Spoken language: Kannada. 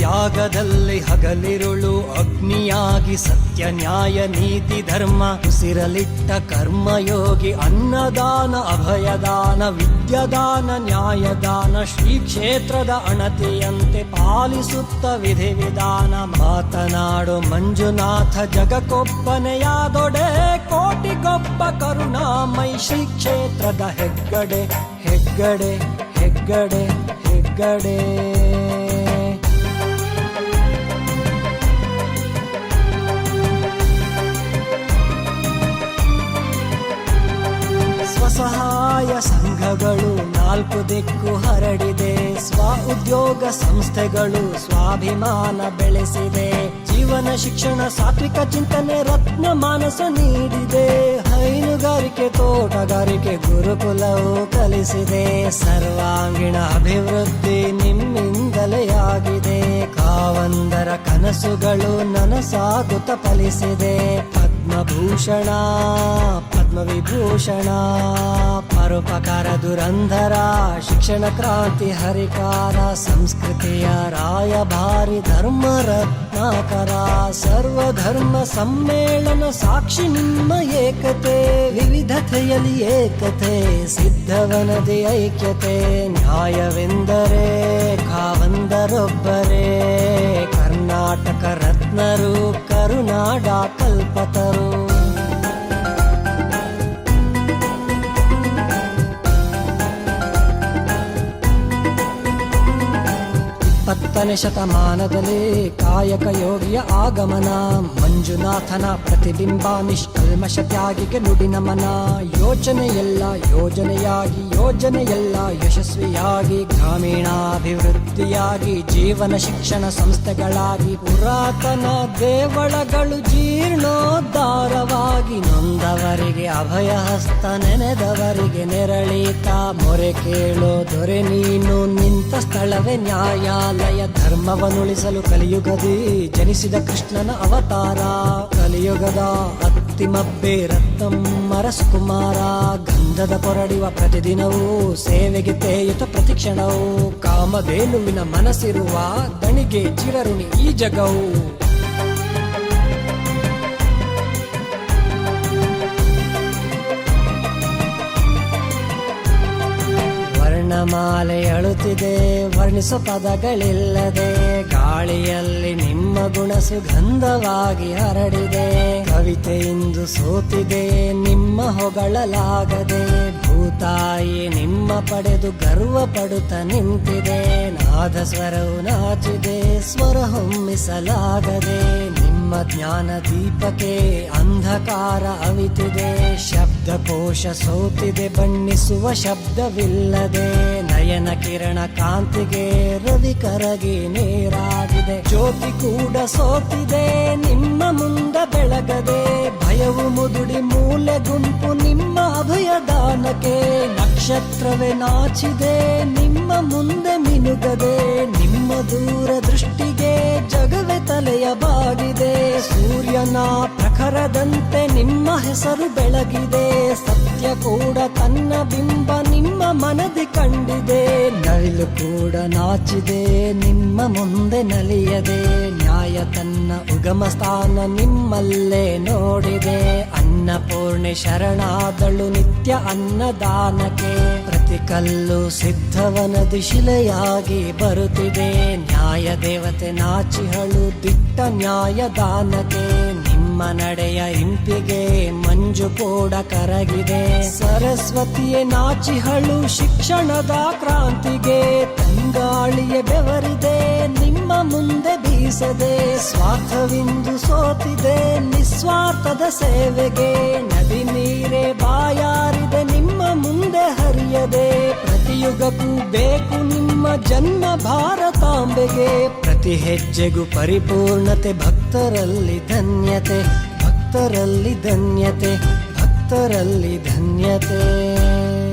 ಯಾಗದಲ್ಲಿ ಹಗಲಿರುಳು ಅಗ್ನಿಯಾಗಿ ಸತ್ಯ, ನ್ಯಾಯ, ನೀತಿ, ಧರ್ಮ ಉಸಿರಲಿಟ್ಟ ಕರ್ಮಯೋಗಿ, ಅನ್ನದಾನ, ಅಭಯದಾನ, ವಿದ್ಯದಾನ, ನ್ಯಾಯದಾನ, ಶ್ರೀ ಕ್ಷೇತ್ರದ ಅಣತಿಯಂತೆ ಪಾಲಿಸುತ್ತ ವಿಧಿ ವಿಧಾನ. ಮಾತನಾಡು ಮಂಜುನಾಥ ಜಗಕ್ಕೊಬ್ಬನೆಯಾದೊಡೆ ಕೋಟಿಗೊಬ್ಬ ಕರುಣಾಮೈ ಶ್ರೀ ಕ್ಷೇತ್ರದ ಹೆಗ್ಗಡೆ ಹೆಗ್ಗಡೆ ಹೆಗ್ಗಡೆ ಹೆಗ್ಗಡೆ. ಸ್ವಸಹಾಯ ಸಂಘಗಳು ನಾಲ್ಕು ದಿಕ್ಕು ಹರಡಿದೆ. ಸ್ವ ಉದ್ಯೋಗ ಸಂಸ್ಥೆಗಳು ಸ್ವಾಭಿಮಾನ ಬೆಳೆಸಿದೆ. ಜೀವನ, ಶಿಕ್ಷಣ, ಸಾತ್ವಿಕ ಚಿಂತನೆ, ರತ್ನ, ಮಾನಸ ನೀಡಿದೆ. ಹೈನುಗಾರಿಕೆ, ತೋಟಗಾರಿಕೆ, ಗುರುಕುಲವು ಕಲಿಸಿದೆ. ಸರ್ವಾಂಗೀಣ ಅಭಿವೃದ್ಧಿ ನಿಮ್ಮಿಂದಲೇ ಆಗಿದೆ. ಕಾವಂದರ ಕನಸುಗಳು ನನಸಾಗುತ್ತ ಫಲಿಸಿದೆ. ಪದ್ಮಭೂಷಣ ಪದ್ಮವಿಭೂಷಣ ಪರೋಪಕಾರ ದುರಂಧರ, ಶಿಕ್ಷಣ ಕ್ರಾಂತಿ ಹರಿಕಾರ, ಸಂಸ್ಕೃತಿಯ ರಾಯಭಾರಿ ಧರ್ಮ ರತ್ನಾಕರ ಸರ್ವಧರ್ಮ ಸಮ್ಮೇಳನ ಸಾಕ್ಷಿ ನಿಮ್ಮ ಏಕತೆ, ವಿವಿಧತೆಯಲ್ಲಿ ಏಕತೆ, ಸಿದ್ಧವನದಿ ಐಕ್ಯತೆ, ನ್ಯಾಯವೆಂದರೆ ಕಾವಂದರೊಬ್ಬರೇ. ಕರ್ನಾಟಕ ರತ್ನರು, ಕರುನಾಡ ಕಲ್ಪತರು ಇಪ್ಪತ್ತನೇ ಶತಮಾನದಲ್ಲಿ ಕಾಯಕ ಯೋಗಿಯ ಆಗಮನ. ಮಂಜುನಾಥನ ಪ್ರತಿಬಿಂಬ ನಿಷ್ಕಲ್ಮಶ ತ್ಯಾಗಿಗೆ ನುಡಿ ನಮನ. ಯೋಚನೆಯೆಲ್ಲ ಯೋಜನೆಯಾಗಿ, ಯೋಜನೆಯೆಲ್ಲ ಯಶಸ್ವಿಯಾಗಿ, ಗ್ರಾಮೀಣಾಭಿವೃದ್ಧಿಯಾಗಿ, ಜೀವನ ಶಿಕ್ಷಣ ಸಂಸ್ಥೆಗಳಾಗಿ, ಪುರಾತನ ದೇವಳಗಳು ಜೀರ್ಣೋದ್ಧಾರವಾಗಿ ನೊಂದವರಿಗೆ ಅಭಯ ಹಸ್ತ ನೆನೆದವರಿಗೆ ನೆರಳೀತ ಮೊರೆ ಕೇಳೋ ದೊರೆ ನೀನು ಸ್ಥಳವೇ ನ್ಯಾಯಾಲಯ ಧರ್ಮವನ್ನುಳಿಸಲು ಕಲಿಯುಗದಿ ಜನಿಸಿದ ಕೃಷ್ಣನ ಅವತಾರ. ಕಲಿಯುಗದ ಅತ್ತಿಮಬ್ಬೆ ರತ್ನಮ್ಮರ ಸುಕುಮಾರ ಗಂಧದ ಕೊರಡಿವ ಪ್ರತಿದಿನವೂ ಸೇವೆಗೆ ತೇಯುತ ಪ್ರತಿಕ್ಷಣವು. ಕಾಮಧೇನುವಿನ ಮನಸ್ಸಿರುವ ದಣಿಗೆ ಚಿರರುಣಿ ಈ ಜಗವು. ವರ್ಣಮಾಲೆ ಅಳುತ್ತಿದೆ ವರ್ಣಿಸೋ ಪದಗಳಿಲ್ಲದೆ, ಗಾಳಿಯಲ್ಲಿ ನಿಮ್ಮ ಗುಣ ಸುಗಂಧವಾಗಿ ಹರಡಿದೆ. ಕವಿತೆ ಸೋತಿದೆ, ನಿಮ್ಮ ಹೊಗಳಲಾಗದೆ, ಭೂತಾಯಿ ನಿಮ್ಮ ಪಡೆದು ಗರ್ವ ಪಡುತ್ತ ನಿಂತಿದೆ. ನಾದ ಸ್ವರವು ನಾಚಿದೆ, ಸ್ವರ ಹೊಮ್ಮಿಸಲಾಗದೆ, ನಿಮ್ಮ ಜ್ಞಾನ ದೀಪಕ್ಕೆ ಅಂಧಕಾರ ಅವಿತಿದೆ ಶಬ್ದಕೋಶ ಸೋತಿದೆ, ಬಣ್ಣಿಸುವ ಶಬ್ದವಿಲ್ಲದೆ, ನಯನ ಕಿರಣ ಕಾಂತಿಗೆ ರವಿ ಕರಗಿ ನೀರಾಗಿದೆ. ಜ್ಯೋತಿ ಕೂಡ ಸೋತಿದೆ, ನಿಮ್ಮ ಮುಂದ ಬೆಳಗದೆ, ಭಯವು ಮುದುಡಿ ಮೂಲೆ ಗುಂಪು, ನಿಮ್ಮ ಅಭಯದಾನಕ್ಕೆ ನಕ್ಷತ್ರವೇ ನಾಚಿದೆ, ನಿಮ್ಮ ಮುಂದೆ ಸೂರ್ಯನ ಪ್ರಖರದಂತೆ ನಿಮ್ಮ ಹೆಸರು ಬೆಳಗಿದೆ. ಸತ್ಯ ಕೂಡ ತನ್ನ ಬಿಂಬ ನಿಮ್ಮ ಮನದಿ ಕಂಡಿದೆ. ನವಿಲು ಕೂಡ ನಾಚಿದೆ, ನಿಮ್ಮ ಮುಂದೆ ನಲಿಯದೆ. ನ್ಯಾಯ ತನ್ನ ಉಗಮ ಸ್ಥಾನ ನಿಮ್ಮಲ್ಲೇ ನೋಡಿದೆ. ಅನ್ನಪೂರ್ಣೆ ಶರಣಾದಳು ನಿತ್ಯ ಅನ್ನದಾನಕ್ಕೆ. ಪ್ರತಿ ಕಲ್ಲು ಸಿದ್ಧವನದಿ ಶಿಲೆಯಾಗಿ ಬರುತ್ತಿದೆ. ನ್ಯಾಯ ದೇವತೆ ನಾಚಿಹಳು ದಿಟ್ಟ ನ್ಯಾಯದಾನಕ್ಕೆ. ನಿಮ್ಮ ನಡೆಯ ಇಂಪಿಗೆ ಮಂಜು ಕೂಡ ಕರಗಿದೆ. ಸರಸ್ವತಿಯೇ ನಾಚಿಹಳು ಶಿಕ್ಷಣದ ಕ್ರಾಂತಿಗೆ, ತಂಗಾಳಿಯ ಬೆವರಿದೆ, ನಿಮ್ಮ ಮುಂದೆ ಬೀಸದೆ, ಸ್ವಾರ್ಥವಿಂದು ಸೋತಿದೆ ನಿಸ್ವಾರ್ಥದ ಸೇವೆಗೆ. ನದಿ ನೀರೇ ಬಾಯಾರಿದೆ, ನಿಮ್ಮ ಮುಂದೆ ಹರಿಯದೆ. ಪ್ರತಿಯುಗಕ್ಕೂ ಬೇಕು ನಿಮ್ಮ ಜನ್ಮ ಭಾರತಾಂಬೆಗೆ. ಪ್ರತಿ ಹೆಜ್ಜೆಗೂ ಪರಿಪೂರ್ಣತೆ ಭಕ್ತರಲ್ಲಿ ಧನ್ಯತೆ ಭಕ್ತರಲ್ಲಿ ಧನ್ಯತೆ ಭಕ್ತರಲ್ಲಿ ಧನ್ಯತೆ.